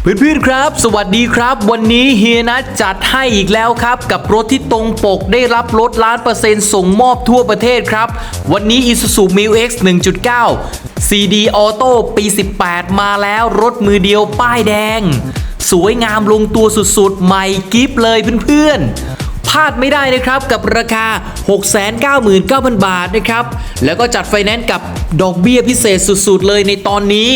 เพื่อนๆครับ สวัสดีครับ วันนี้เฮียนัทจัดให้อีกแล้วครับ กับรถที่ตรงปกได้รับลดล้านเปอร์เซ็นต์ส่งมอบทั่วประเทศครับ วันนี้ Isuzu m i l X 1.9 CD Auto ปี 18 มาแล้วรถมือเดียวป้ายแดง สวยงามลงตัวสุดๆ ใหม่กิฟเลยเพื่อนๆ พลาดไม่ได้นะครับกับราคา 699,000 บาทนะครับ แล้วก็จัดไฟแนนซ์กับดอกเบี้ยพิเศษสุดๆ เลยในตอนนี้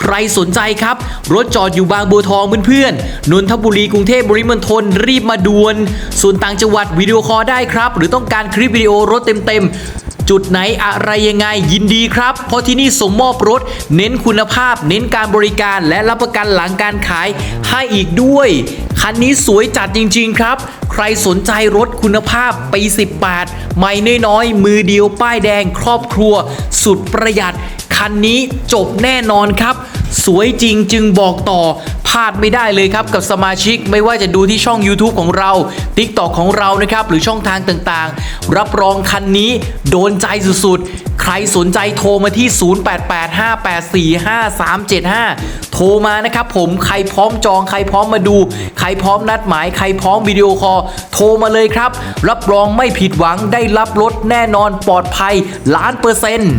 ใครสนใจครับ รถจอดอยู่บางบัวทองเพื่อนๆนนทบุรีกรุงเทพบริมณฑลรีบมาด่วน ส่วนต่างจังหวัดวิดีโอคอลได้ครับ หรือต้องการคลิปวิดีโอรถเต็มๆ จุดไหนอะไรยังไงยินดีครับ เพราะที่นี่ส่งมอบรถ เน้นคุณภาพ เน้นการบริการและรับประกันหลังการขายให้อีกด้วย คันนี้สวยจัดจริง ๆ ครับ ใครสนใจรถคุณภาพปี18ไม่น้อยๆมือเดียวป้ายแดงครอบครัว สุดประหยัด คันนี้จบแน่นอนครับ สวยจริงจึงบอกต่อพลาดไม่ได้เลยครับกับสมาชิกไม่ว่าจะดูที่ช่อง YouTube ของเรา TikTok ของเรานะครับ หรือช่องทางต่างๆ รับรองคันนี้โดนใจสุดๆ ใครสนใจโทรมาที่ 0885845375 โทรมานะครับผมใครพร้อมจองใครพร้อมมาดู ใครพร้อมนัดหมาย ใครพร้อมวิดีโอคอลโทรมาเลยครับ รับรองไม่ผิดหวังได้รับรถแน่นอนปลอดภัยล้านเปอร์เซ็นต์